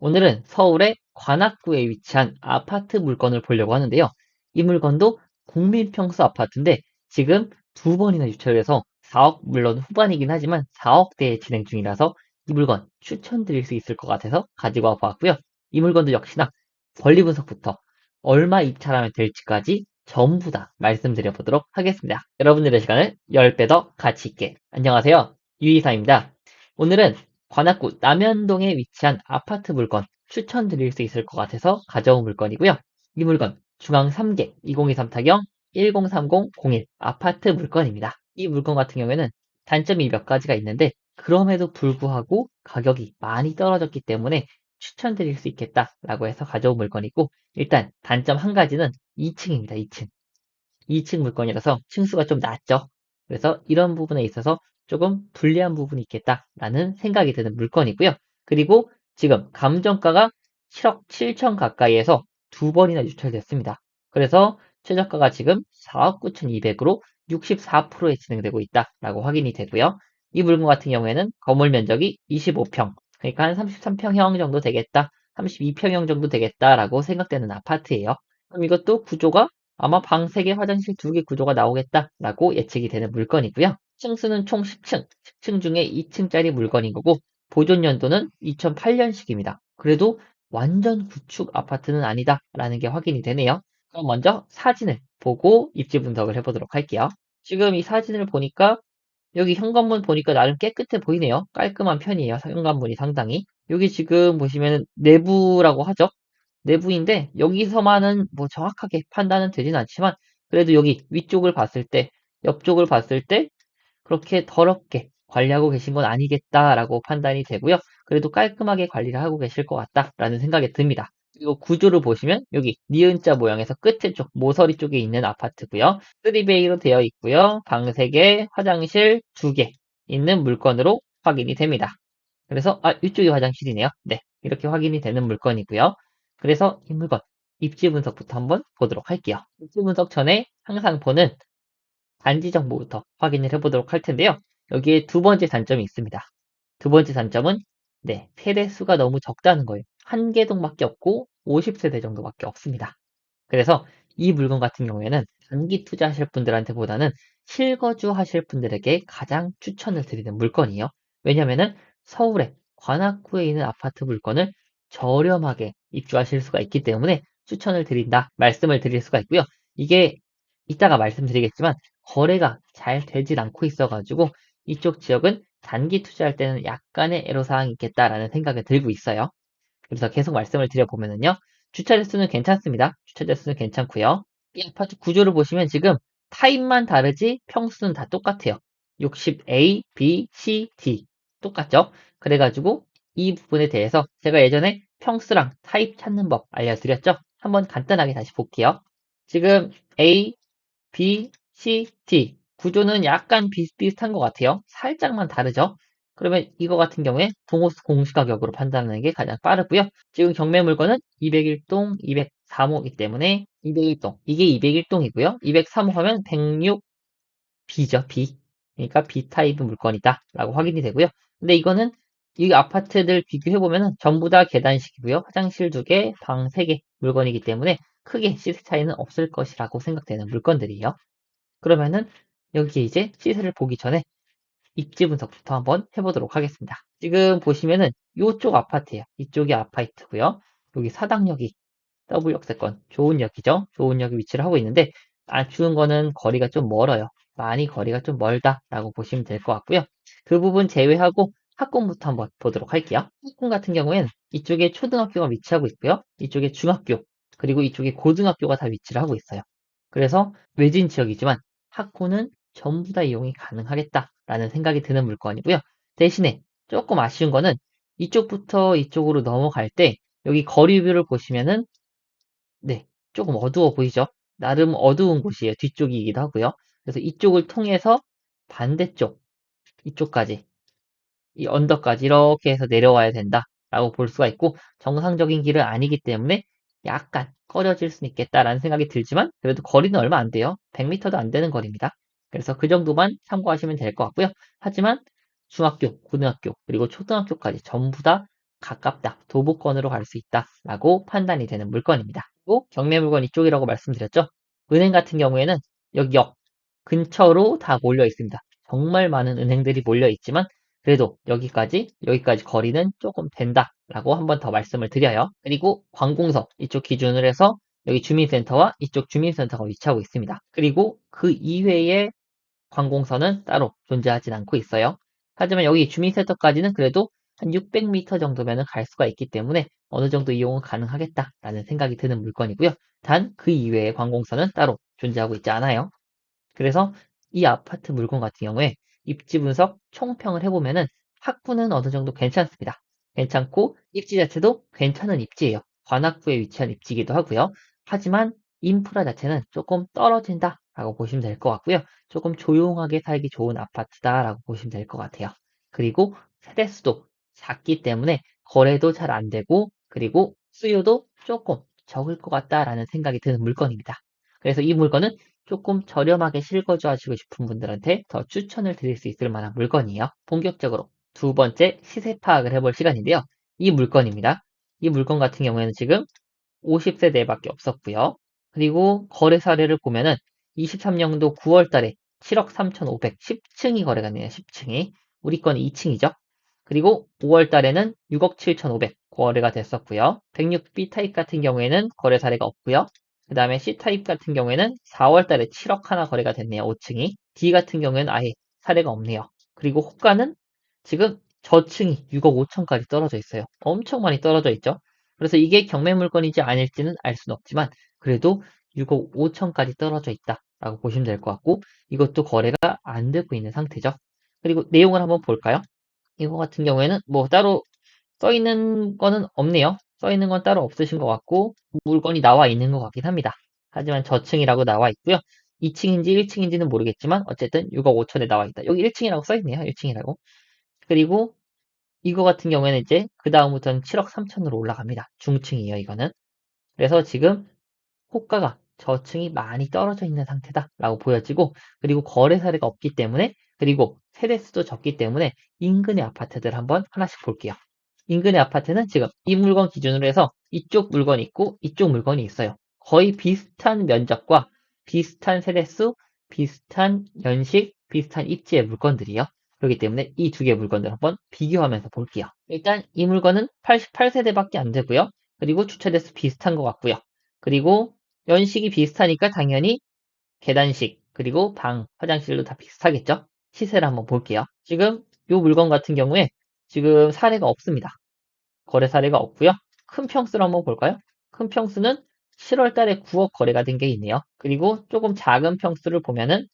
오늘은 서울의 관악구에 위치한 아파트 물건을 보려고 하는데요. 이 물건도 국민평수 아파트인데 지금 두 번이나 유찰돼서 4억 물론 후반이긴 하지만 4억대에 진행 중이라서 이 물건 추천드릴 수 있을 것 같아서 가지고 와 보았고요. 이 물건도 역시나 권리 분석부터 얼마 입찰하면 될지까지 전부 다 말씀드려 보도록 하겠습니다. 여러분들의 시간을 10배 더 가치 있게. 안녕하세요. 유이사입니다. 오늘은 관악구 남현동에 위치한 아파트 물건 추천드릴 수 있을 것 같아서 가져온 물건이고요. 이 물건 중앙 3개 2023 타경 103001 아파트 물건입니다. 이 물건 같은 경우에는 단점이 몇 가지가 있는데 그럼에도 불구하고 가격이 많이 떨어졌기 때문에 추천드릴 수 있겠다라고 해서 가져온 물건이고 일단 단점 한 가지는 2층입니다. 2층. 2층 물건이라서 층수가 좀 낮죠. 그래서 이런 부분에 있어서 조금 불리한 부분이 있겠다라는 생각이 드는 물건이고요. 그리고 지금 감정가가 7억 7천 가까이에서 두 번이나 유찰됐습니다. 그래서 최저가가 지금 4억 9천2백으로 64%에 진행되고 있다라고 확인이 되고요. 이 물건 같은 경우에는 건물 면적이 25평, 그러니까 한 33평형 정도 되겠다, 32평형 정도 되겠다라고 생각되는 아파트예요. 그럼 이것도 구조가 아마 방 3개, 화장실 2개 구조가 나오겠다라고 예측이 되는 물건이고요. 층 수는 총 10층, 10층 중에 2층짜리 물건인 거고 보존 연도는 2008년식입니다. 그래도 완전 구축 아파트는 아니다라는 게 확인이 되네요. 그럼 먼저 사진을 보고 입지 분석을 해보도록 할게요. 지금 이 사진을 보니까 여기 현관문 보니까 나름 깨끗해 보이네요. 깔끔한 편이에요. 현관문이 상당히. 여기 지금 보시면 내부라고 하죠. 내부인데 여기서만은 뭐 정확하게 판단은 되진 않지만 그래도 여기 위쪽을 봤을 때 옆쪽을 봤을 때 그렇게 더럽게 관리하고 계신 건 아니겠다라고 판단이 되고요. 그래도 깔끔하게 관리를 하고 계실 것 같다라는 생각이 듭니다. 그리고 구조를 보시면 여기 니은자 모양에서 끝에 쪽 모서리 쪽에 있는 아파트고요. 3베이로 되어 있고요. 방 3개, 화장실 2개 있는 물건으로 확인이 됩니다. 그래서 아 이쪽이 화장실이네요. 네 이렇게 확인이 되는 물건이고요. 그래서 이 물건 입지 분석부터 한번 보도록 할게요. 입지 분석 전에 항상 보는 단지 정보부터 확인을 해보도록 할 텐데요. 여기에 두 번째 단점이 있습니다. 두 번째 단점은 네, 세대 수가 너무 적다는 거예요. 한 개동밖에 없고 50세대 정도밖에 없습니다. 그래서 이 물건 같은 경우에는 단기 투자하실 분들한테 보다는 실거주 하실 분들에게 가장 추천을 드리는 물건이에요. 왜냐면은 서울에 관악구에 있는 아파트 물건을 저렴하게 입주하실 수가 있기 때문에 추천을 드린다 말씀을 드릴 수가 있고요. 이게 이따가 말씀드리겠지만 거래가 잘 되질 않고 있어가지고 이쪽 지역은 단기 투자할 때는 약간의 애로사항이 있겠다라는 생각을 들고 있어요. 그래서 계속 말씀을 드려보면은요. 주차 대수는 괜찮습니다. 주차 대수는 괜찮고요. 이 아파트 구조를 보시면 지금 타입만 다르지 평수는 다 똑같아요. 60A, B, C, D 똑같죠? 그래가지고 이 부분에 대해서 제가 예전에 평수랑 타입 찾는 법 알려드렸죠? 한번 간단하게 다시 볼게요. 지금 A, B, C, D 구조는 약간 비슷비슷한 것 같아요. 살짝만 다르죠? 그러면 이거 같은 경우에 동호수 공시가격으로 판단하는 게 가장 빠르고요. 지금 경매 물건은 201동, 203호이기 때문에 201동, 이게 201동이고요. 203호 하면 106B죠, B. 그러니까 B 타입의 물건이다 라고 확인이 되고요. 근데 이거는 이 아파트들 비교해보면 전부 다 계단식이고요. 화장실 2개, 방 3개 물건이기 때문에 크게 시세 차이는 없을 것이라고 생각되는 물건들이에요. 그러면은 여기 이제 시세를 보기 전에 입지 분석부터 한번 해보도록 하겠습니다. 지금 보시면은 이쪽 아파트예요. 이쪽이 아파트고요. 여기 사당역이 W 역세권 좋은 역이죠. 좋은 역에 위치를 하고 있는데 아쉬운 거는 거리가 좀 멀어요. 많이 거리가 좀 멀다라고 보시면 될 것 같고요. 그 부분 제외하고 학군부터 한번 보도록 할게요. 학군 같은 경우에는 이쪽에 초등학교가 위치하고 있고요. 이쪽에 중학교 그리고 이쪽에 고등학교가 다 위치를 하고 있어요. 그래서 외진 지역이지만 학군은 전부 다 이용이 가능하겠다라는 생각이 드는 물건이고요. 대신에 조금 아쉬운 거는 이쪽부터 이쪽으로 넘어갈 때 여기 거리 뷰를 보시면은 네 조금 어두워 보이죠? 나름 어두운 곳이에요. 뒤쪽이기도 하고요. 그래서 이쪽을 통해서 반대쪽 이쪽까지 이 언덕까지 이렇게 해서 내려와야 된다라고 볼 수가 있고 정상적인 길은 아니기 때문에 약간 꺼려질 수는 있겠다라는 생각이 들지만 그래도 거리는 얼마 안 돼요. 100m도 안 되는 거리입니다. 그래서 그 정도만 참고하시면 될 것 같고요. 하지만 중학교, 고등학교, 그리고 초등학교까지 전부 다 가깝다, 도보권으로 갈 수 있다라고 판단이 되는 물건입니다. 그리고 경매 물건 이쪽이라고 말씀드렸죠. 은행 같은 경우에는 여기 역 근처로 다 몰려 있습니다. 정말 많은 은행들이 몰려 있지만 그래도 여기까지 여기까지 거리는 조금 된다 라고 한 번 더 말씀을 드려요. 그리고 관공서 이쪽 기준으로 해서 여기 주민센터와 이쪽 주민센터가 위치하고 있습니다. 그리고 그 이외의 관공서는 따로 존재하진 않고 있어요. 하지만 여기 주민센터까지는 그래도 한 600m 정도면 갈 수가 있기 때문에 어느 정도 이용은 가능하겠다라는 생각이 드는 물건이고요. 단 그 이외의 관공서는 따로 존재하고 있지 않아요. 그래서 이 아파트 물건 같은 경우에 입지 분석 총평을 해보면은 학구는 어느 정도 괜찮습니다. 괜찮고 입지 자체도 괜찮은 입지예요. 관악구에 위치한 입지이기도 하고요. 하지만 인프라 자체는 조금 떨어진다 라고 보시면 될 것 같고요. 조금 조용하게 살기 좋은 아파트다 라고 보시면 될 것 같아요. 그리고 세대수도 작기 때문에 거래도 잘 안 되고 그리고 수요도 조금 적을 것 같다라는 생각이 드는 물건입니다. 그래서 이 물건은 조금 저렴하게 실거주 하시고 싶은 분들한테 더 추천을 드릴 수 있을 만한 물건이에요. 본격적으로 두 번째 시세 파악을 해볼 시간인데요. 이 물건입니다. 이 물건 같은 경우에는 지금 50세 대밖에 없었고요. 그리고 거래 사례를 보면은 23년도 9월 달에 7억 3,500, 10층이 거래가 되네요. 10층이. 우리 건 2층이죠. 그리고 5월 달에는 6억 7,500 거래가 됐었고요. 106B 타입 같은 경우에는 거래 사례가 없고요. 그 다음에 C타입 같은 경우에는 4월 달에 7억 하나 거래가 됐네요. 5층이. D 같은 경우에는 아예 사례가 없네요. 그리고 호가는 지금 저층이 6억 5천까지 떨어져 있어요. 엄청 많이 떨어져 있죠. 그래서 이게 경매 물건인지 아닐지는 알 수는 없지만 그래도 6억 5천까지 떨어져 있다라고 보시면 될 것 같고 이것도 거래가 안 되고 있는 상태죠. 그리고 내용을 한번 볼까요? 이거 같은 경우에는 뭐 따로 써 있는 거는 없네요. 써 있는 건 따로 없으신 것 같고 물건이 나와 있는 것 같긴 합니다. 하지만 저층이라고 나와 있고요. 2층인지 1층인지는 모르겠지만 어쨌든 6억 5천에 나와 있다. 여기 1층이라고 써 있네요. 1층이라고. 그리고 이거 같은 경우에는 이제 그 다음부터는 7억 3천으로 올라갑니다. 중층이에요. 이거는. 그래서 지금 호가가 저층이 많이 떨어져 있는 상태다라고 보여지고 그리고 거래 사례가 없기 때문에 그리고 세대수도 적기 때문에 인근의 아파트들 한번 하나씩 볼게요. 인근의 아파트는 지금 이 물건 기준으로 해서 이쪽 물건이 있고 이쪽 물건이 있어요. 거의 비슷한 면적과 비슷한 세대수, 비슷한 연식, 비슷한 입지의 물건들이요. 그렇기 때문에 이 두개 물건들 한번 비교하면서 볼게요. 일단 이 물건은 88세대밖에 안 되고요. 그리고 주차대수 비슷한 것 같고요. 그리고 연식이 비슷하니까 당연히 계단식 그리고 방, 화장실도 다 비슷하겠죠? 시세를 한번 볼게요. 지금 이 물건 같은 경우에 지금 사례가 없습니다. 거래 사례가 없고요. 큰 평수를 한번 볼까요? 큰 평수는 7월 달에 9억 거래가 된 게 있네요. 그리고 조금 작은 평수를 보면은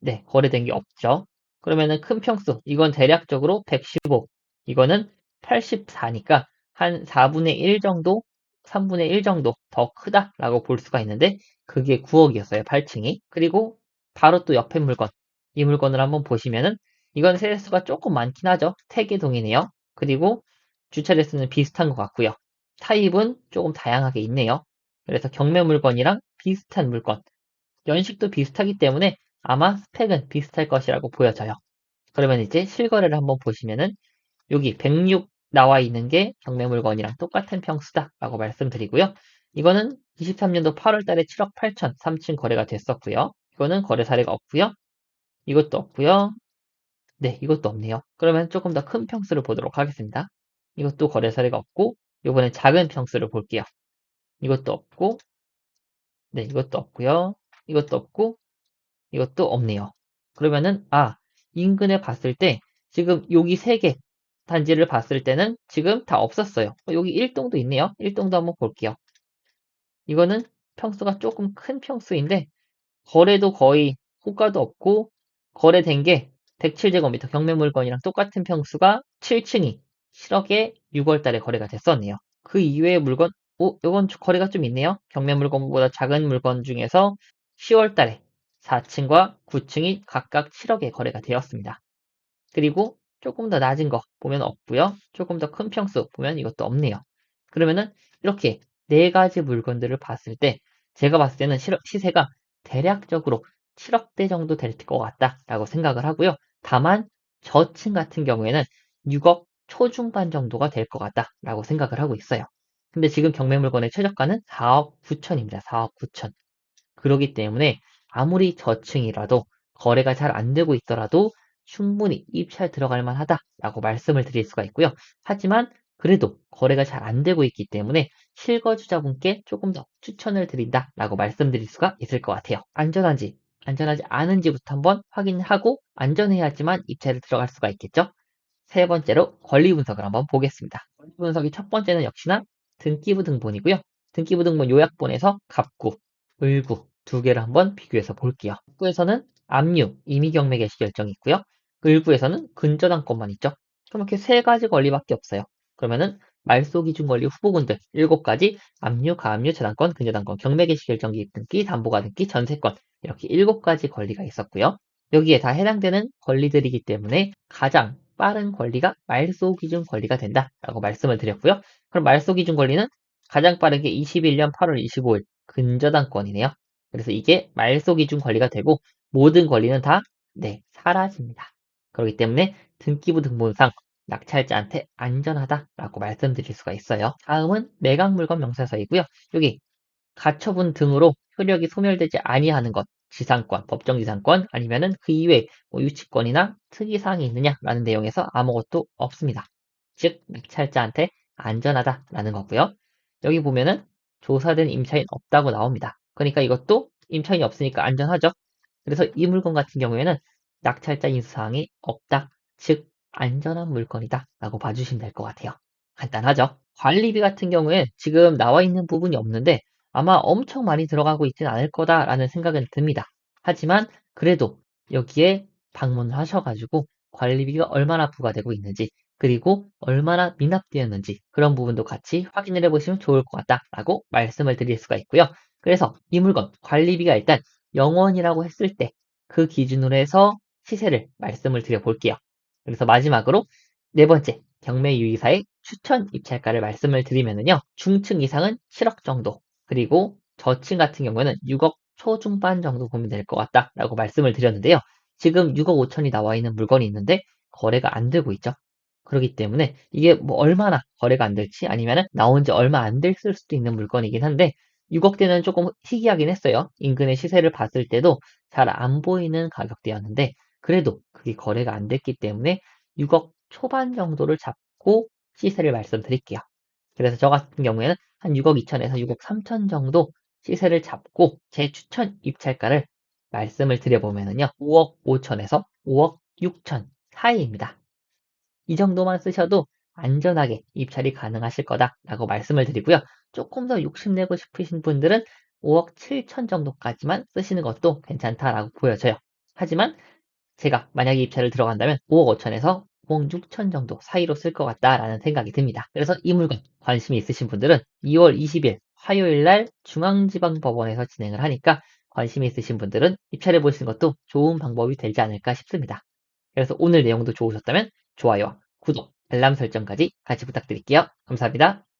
네, 거래된 게 없죠. 그러면은 큰 평수, 이건 대략적으로 115, 이거는 84니까 한 4분의 1 정도, 3분의 1 정도 더 크다라고 볼 수가 있는데 그게 9억이었어요, 8층이. 그리고 바로 또 옆에 물건, 이 물건을 한번 보시면은 이건 세대수가 조금 많긴 하죠. 태계동이네요. 그리고 주차 대수는 비슷한 것 같고요. 타입은 조금 다양하게 있네요. 그래서 경매 물건이랑 비슷한 물건, 연식도 비슷하기 때문에 아마 스펙은 비슷할 것이라고 보여져요. 그러면 이제 실거래를 한번 보시면은 여기 106 나와 있는 게 경매 물건이랑 똑같은 평수다라고 말씀드리고요. 이거는 23년도 8월 달에 7억 8천 3층 거래가 됐었고요. 이거는 거래 사례가 없고요. 이것도 없고요. 네, 이것도 없네요. 그러면 조금 더 큰 평수를 보도록 하겠습니다. 이것도 거래 사례가 없고 이번엔 작은 평수를 볼게요. 이것도 없고 네, 이것도 없고요. 이것도 없고 이것도 없네요. 그러면은 아, 인근에 봤을 때 지금 여기 세 개 단지를 봤을 때는 지금 다 없었어요. 어, 여기 1동도 있네요. 1동도 한번 볼게요. 이거는 평수가 조금 큰 평수인데 거래도 거의 호가도 없고 거래된 게 107제곱미터 경매 물건이랑 똑같은 평수가 7층이 7억에 6월 달에 거래가 됐었네요. 그 이외의 물건, 오, 이건 거래가 좀 있네요. 경매 물건보다 작은 물건 중에서 10월 달에 4층과 9층이 각각 7억에 거래가 되었습니다. 그리고 조금 더 낮은 거 보면 없고요. 조금 더 큰 평수 보면 이것도 없네요. 그러면은 이렇게 네 가지 물건들을 봤을 때 제가 봤을 때는 시세가 대략적으로 7억대 정도 될 것 같다라고 생각을 하고요. 다만 저층 같은 경우에는 6억 초중반 정도가 될 것 같다라고 생각을 하고 있어요. 근데 지금 경매 물건의 최저가는 4억 9천입니다. 4억 9천. 그러기 때문에 아무리 저층이라도 거래가 잘 안 되고 있더라도 충분히 입찰 들어갈 만하다라고 말씀을 드릴 수가 있고요. 하지만 그래도 거래가 잘 안 되고 있기 때문에 실거주자분께 조금 더 추천을 드린다라고 말씀드릴 수가 있을 것 같아요. 안전한지 안전하지 않은지부터 한번 확인하고 안전해야지만 입찰을 들어갈 수가 있겠죠. 세 번째로 권리 분석을 한번 보겠습니다. 권리 분석이 첫 번째는 역시나 등기부 등본이고요. 등기부 등본 요약본에서 갑구, 을구 두 개를 한번 비교해서 볼게요. 갑구에서는 압류, 임의경매 개시 결정이 있고요. 을구에서는 근저당권만 있죠. 그럼 이렇게 세 가지 권리밖에 없어요. 그러면은 말소 기준 권리 후보군들 7가지 압류, 가압류, 저당권, 근저당권, 경매 개시 결정기 등기, 담보가 등기, 전세권 이렇게 7가지 권리가 있었고요. 여기에 다 해당되는 권리들이기 때문에 가장 빠른 권리가 말소 기준 권리가 된다라고 말씀을 드렸고요. 그럼 말소 기준 권리는 가장 빠르게 21년 8월 25일 근저당권이네요. 그래서 이게 말소 기준 권리가 되고 모든 권리는 다 네, 사라집니다. 그렇기 때문에 등기부 등본상 낙찰자한테 안전하다라고 말씀드릴 수가 있어요. 다음은 매각 물건 명세서이고요. 여기 가처분 등으로 효력이 소멸되지 아니하는 것, 지상권, 법정 지상권 아니면은 그 이외에 뭐 유치권이나 특이사항이 있느냐라는 내용에서 아무것도 없습니다. 즉 낙찰자한테 안전하다라는 거고요. 여기 보면은 조사된 임차인 없다고 나옵니다. 그러니까 이것도 임차인이 없으니까 안전하죠. 그래서 이 물건 같은 경우에는 낙찰자 인수사항이 없다. 즉 안전한 물건이다 라고 봐주시면 될 것 같아요. 간단하죠? 관리비 같은 경우에 지금 나와 있는 부분이 없는데 아마 엄청 많이 들어가고 있진 않을 거다라는 생각은 듭니다. 하지만 그래도 여기에 방문을 하셔가지고 관리비가 얼마나 부과되고 있는지 그리고 얼마나 미납되었는지 그런 부분도 같이 확인을 해보시면 좋을 것 같다라고 말씀을 드릴 수가 있고요. 그래서 이 물건 관리비가 일단 0원이라고 했을 때 그 기준으로 해서 시세를 말씀을 드려볼게요. 그래서 마지막으로 네 번째 경매 유의사의 추천 입찰가를 말씀을 드리면요. 중층 이상은 7억 정도 그리고 저층 같은 경우에는 6억 초중반 정도 보면 될것 같다라고 말씀을 드렸는데요. 지금 6억 5천이 나와 있는 물건이 있는데 거래가 안 되고 있죠. 그렇기 때문에 이게 뭐 얼마나 거래가 안 될지 아니면 나온 지 얼마 안 됐을 수도 있는 물건이긴 한데 6억대는 조금 희귀하긴 했어요. 인근의 시세를 봤을 때도 잘 안 보이는 가격대였는데 그래도 그게 거래가 안 됐기 때문에 6억 초반 정도를 잡고 시세를 말씀드릴게요. 그래서 저 같은 경우에는 한 6억 2천에서 6억 3천 정도 시세를 잡고 제 추천 입찰가를 말씀을 드려보면요. 5억 5천에서 5억 6천 사이입니다. 이 정도만 쓰셔도 안전하게 입찰이 가능하실 거다라고 말씀을 드리고요. 조금 더 욕심 내고 싶으신 분들은 5억 7천 정도까지만 쓰시는 것도 괜찮다라고 보여져요. 하지만 제가 만약에 입찰을 들어간다면 5억 5천에서 5억 6천 정도 사이로 쓸 것 같다라는 생각이 듭니다. 그래서 이 물건 관심이 있으신 분들은 2월 20일 화요일 날 중앙지방법원에서 진행을 하니까 관심이 있으신 분들은 입찰해 보시는 것도 좋은 방법이 되지 않을까 싶습니다. 그래서 오늘 내용도 좋으셨다면 좋아요와 구독, 알람 설정까지 같이 부탁드릴게요. 감사합니다.